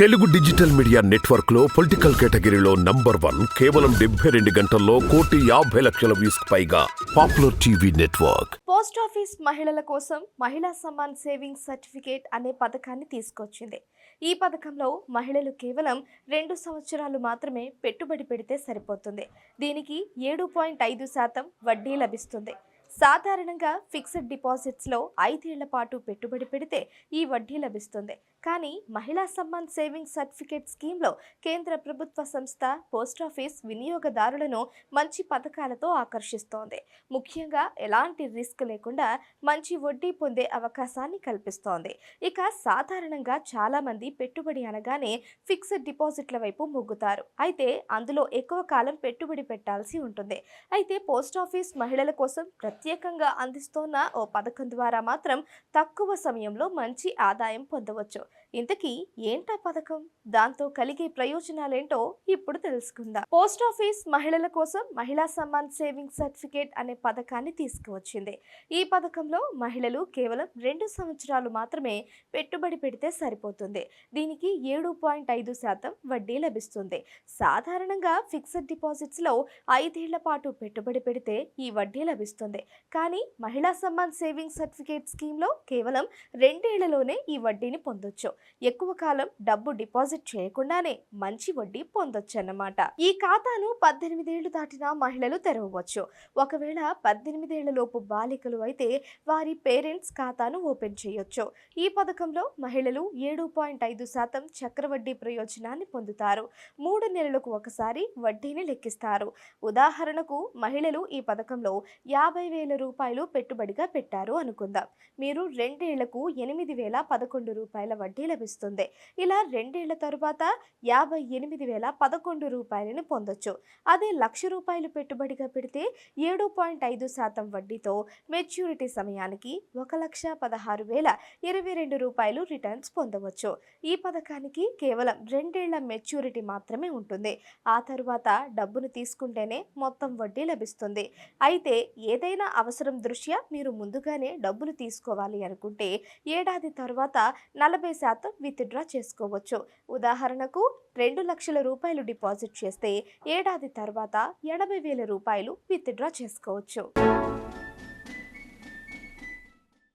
Telugu digital media నెట్వర్క్లో political కేటగిరీలో number one కేవలం డెబ్బై రెండు గంటల్లో కోటి యాభై లక్షల వ్యూస్ పైగా popular TV network. Post office మహిళల కోసం మహిళా సమ్మాన్ సేవింగ్స్ సర్టిఫికేట్ అనే పథకాన్ని తీసుకొచ్చింది. ఈ పథకంలో మహిళలు కేవలం రెండు సంవత్సరాలు మాత్రమే పెట్టుబడి పెడితే సరిపోతుంది. దీనికి ఏడు పాయింట్ ఐదు శాతం వడ్డీ లభిస్తుంది. సాధారణంగా ఫిక్స్డ్ డిపాజిట్స్లో ఐదేళ్ళ పాటు పెట్టుబడి పెడితే ఈ వడ్డీ లభిస్తుంది. కానీ మహిళా సమ్మాన్ సేవింగ్స్ సర్టిఫికేట్ స్కీమ్లో కేంద్ర ప్రభుత్వ సంస్థ పోస్టాఫీస్ వినియోగదారులను మంచి పథకాలతో ఆకర్షిస్తోంది. ముఖ్యంగా ఎలాంటి రిస్క్ లేకుండా మంచి వడ్డీ పొందే అవకాశాన్ని కల్పిస్తోంది. ఇక సాధారణంగా చాలామంది పెట్టుబడి అనగానే ఫిక్స్డ్ డిపాజిట్ల వైపు మొగ్గుతారు. అయితే అందులో ఎక్కువ కాలం పెట్టుబడి పెట్టాల్సి ఉంటుంది. అయితే పోస్ట్ ఆఫీస్ మహిళల కోసం ప్రత్యేకంగా అందిస్తోన్న ఓ పథకం ద్వారా మాత్రం తక్కువ సమయంలో మంచి ఆదాయం పొందవచ్చు. ఇంతకీ ఏంటా పథకం? దాంతో కలిగే ప్రయోజనాలేంటో ఇప్పుడు తెలుసుకుందాం. పోస్ట్ ఆఫీస్ మహిళల కోసం మహిళా సమ్మాన్ సేవింగ్ సర్టిఫికేట్ అనే పథకాన్ని తీసుకువచ్చింది. ఈ పథకంలో మహిళలు కేవలం రెండు సంవత్సరాలు మాత్రమే పెట్టుబడి పెడితే సరిపోతుంది. దీనికి ఏడు పాయింట్ ఐదు శాతం వడ్డీ లభిస్తుంది. సాధారణంగా ఫిక్స్డ్ డిపాజిట్స్లో ఐదేళ్ళ పాటు పెట్టుబడి పెడితే ఈ వడ్డీ లభిస్తుంది. కానీ మహిళా సమ్మాన్ సేవింగ్ సర్టిఫికేట్ స్కీమ్లో కేవలం రెండేళ్ళలోనే ఈ వడ్డీని పొందొచ్చు. ఎక్కువ కాలం డబ్బు డిపాజిట్ చేయకుండానే మంచి వడ్డీ పొందొచ్చన్నమాట. ఈ ఖాతాను పద్దెనిమిదేళ్ళు దాటిన మహిళలు తెరవవచ్చు. ఒకవేళ పద్దెనిమిదేళ్ళ లోపు బాలికలు అయితే వారి పేరెంట్స్ ఖాతాను ఓపెన్ చేయొచ్చు. ఈ పథకంలో మహిళలు ఏడు పాయింట్ ఐదు శాతం చక్రవడ్డీ ప్రయోజనాన్ని పొందుతారు. మూడు నెలలకు ఒకసారి వడ్డీని లెక్కిస్తారు. ఉదాహరణకు మహిళలు ఈ పథకంలో యాభై వేల రూపాయలు పెట్టుబడిగా పెట్టారు అనుకుందాం. మీరు రెండేళ్ళకు ఎనిమిది వేల పదకొండు రూపాయల వడ్డీ లభిస్తుంది. ఇలా రెండేళ్ళ తరువాత యాభై ఎనిమిది వేల పదకొండు రూపాయలను పొందొచ్చు. అదే లక్ష రూపాయలు పెట్టుబడిగా పెడితే ఏడు పాయింట్ ఐదు శాతం వడ్డీతో మెచ్యూరిటీ సమయానికి ఒక లక్ష పదహారు వేల ఇరవై రెండు రూపాయలు రిటర్న్స్ పొందవచ్చు. ఈ పథకానికి కేవలం రెండేళ్ళ మెచ్యూరిటీ మాత్రమే ఉంటుంది. ఆ తరువాత డబ్బును తీసుకుంటేనే మొత్తం వడ్డీ లభిస్తుంది. అయితే ఏదైనా అవసరం దృష్ట్యా మీరు ముందుగానే డబ్బులు తీసుకోవాలి అనుకుంటే ఏడాది తర్వాత నలభై శాతం శాతం విత్డ్రా చేసుకోవచ్చు. ఉదాహరణకు రెండు లక్షల రూపాయలు డిపాజిట్ చేస్తే ఏడాది తర్వాత ఎనభై వేల రూపాయలు విత్డ్రా చేసుకోవచ్చు.